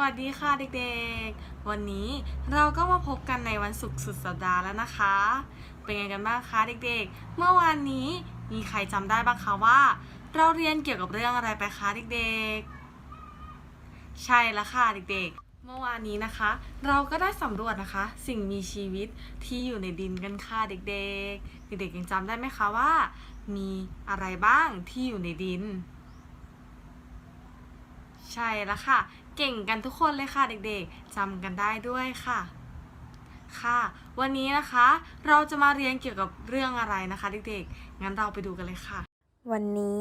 วัสดีค่ะเด็กๆ วันนี้เราก็มาพบกันในวันศุกร์สุดสัปดาห์แล้วนะคะ เป็นไงกันบ้างคะเด็กๆ เมื่อวานนี้มีใครจำได้บ้างคะว่า เราเรียนเกี่ยวกับเรื่องอะไรไปคะเด็กๆ ใช่แล้วค่ะเด็กๆ เมื่อวานนี้นะคะ เราก็ได้สำรวจนะคะ สิ่งมีชีวิตที่อยู่ในดินกันค่ะเด็กๆ เด็กๆยังจำได้ไหมคะว่า มีอะไรบ้างที่อยู่ในดินใช่แล้วค่ะ เก่งกันทุกคนเลยค่ะเด็กๆจำกันได้ด้วยค่ะ ค่ะ วันนี้นะคะ เราจะมาเรียนเกี่ยวกับเรื่องอะไรนะคะเด็กๆ งั้นเราไปดูกันเลยค่ะ วันนี้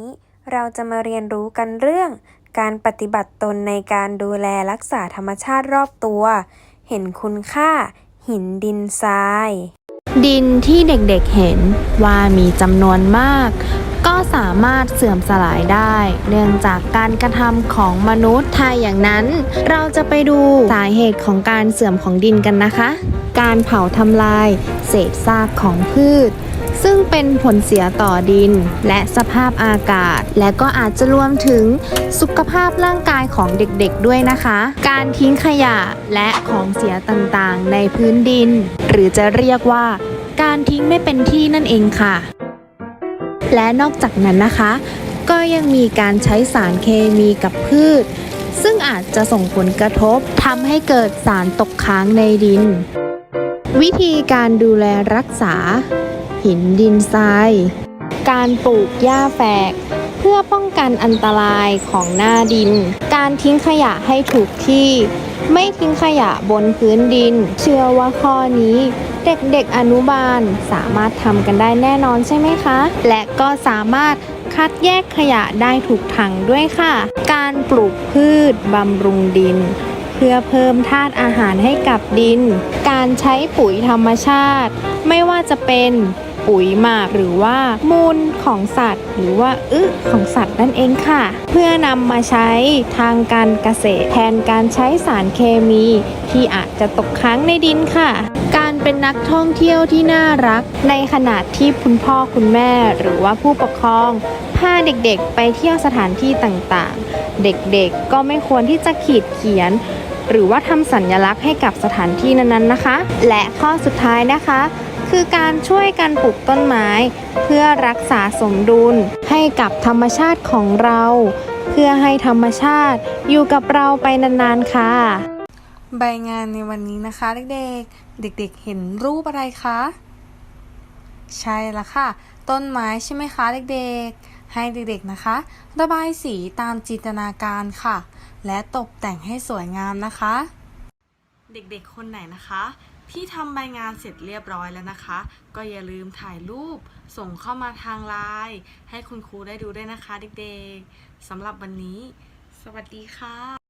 เราจะมาเรียนรู้กันเรื่อง การปฏิบัติตนในการดูแลรักษาธรรมชาติรอบตัว เห็นคุณค่า หินดินทราย ดินที่เด็กๆเห็นว่ามีจำนวนมาก ก็สามารถเสื่อมสลายได้ เนื่องจากการกระทำของมนุษย์ถ้าอย่างนั้น เราจะไปดูสาเหตุของการเสื่อมของดินกันนะคะ การเผาทำลาย เศษซากของพืชซึ่งเป็นผลเสียต่อดินและสภาพอากาศ และก็อาจจะรวมถึงสุขภาพร่างกายของเด็กๆด้วยนะคะ การทิ้งขยะและของเสียต่างๆ ในพื้นดิน หรือจะเรียกว่า การทิ้งไม่เป็นที่นั่นเองค่ะ และนอกจากนั้นนะคะ ก็ยังมีการใช้สารเคมีกับพืช ซึ่งอาจจะส่งผลกระทบทำให้เกิดสารตกค้างในดิน วิธีการดูแลรักษา หินดินทราย การปลูกหญ้าแฝกเพื่อป้องกันอันตรายของหน้าดิน การทิ้งขยะให้ถูกที่ ไม่ทิ้งขยะบนพื้นดิน เชื่อว่าข้อนี้ เด็กๆอนุบาลสามารถทำกันได้แน่นอนใช่ไหมคะ และก็สามารถคัดแยกขยะได้ถูกถังด้วยค่ะ การปลูกพืชบำรุงดิน เพื่อเพิ่มธาตุอาหารให้กับดิน การใช้ปุ๋ยธรรมชาติ ไม่ว่าจะเป็นปุ๋ยหมักหรือว่ามูลของสัตว์ หรือว่าอึของสัตว์นั่นเองค่ะ เพื่อนำมาใช้ทางการเกษตรแทนการใช้สารเคมีที่อาจจะตกค้างในดินค่ะการ เป็นนักท่องเที่ยวที่น่ารัก ในขณะที่คุณพ่อคุณแม่หรือว่าผู้ปกครองพาเด็กๆ ไปเที่ยวสถานที่ต่างๆ เด็กๆก็ไม่ควรที่จะขีดเขียน หรือว่าทำสัญลักษณ์ให้กับสถานที่นั้นๆนะคะ และข้อสุดท้ายนะคะ คือการช่วยกันปลูกต้นไม้ เพื่อรักษาสมดุลให้กับธรรมชาติของเรา เพื่อให้ธรรมชาติอยู่กับเราไปนานๆค่ะ ใบงานในวันนี้นะคะเด็กๆ เด็กๆ เห็นรูปอะไรคะ ใช่ล้วค่ะ ต้นไม้ใช่ไหมคะเด็กๆ ให้เด็กๆนะคะ ระบายสีตามจินตนาการค่ะ และตกแต่งให้สวยงามนะคะ เด็กๆ คนไหนนะคะ ที่ทำใบงานเสร็จเรียบร้อยแล้วนะคะ ก็อย่าลืมถ่ายรูปส่งเข้ามาทางไลน์ให้คุณครูได้ดูด้วยนะคะ เด็กๆสำหรับวันนี้ สวัสดีค่ะ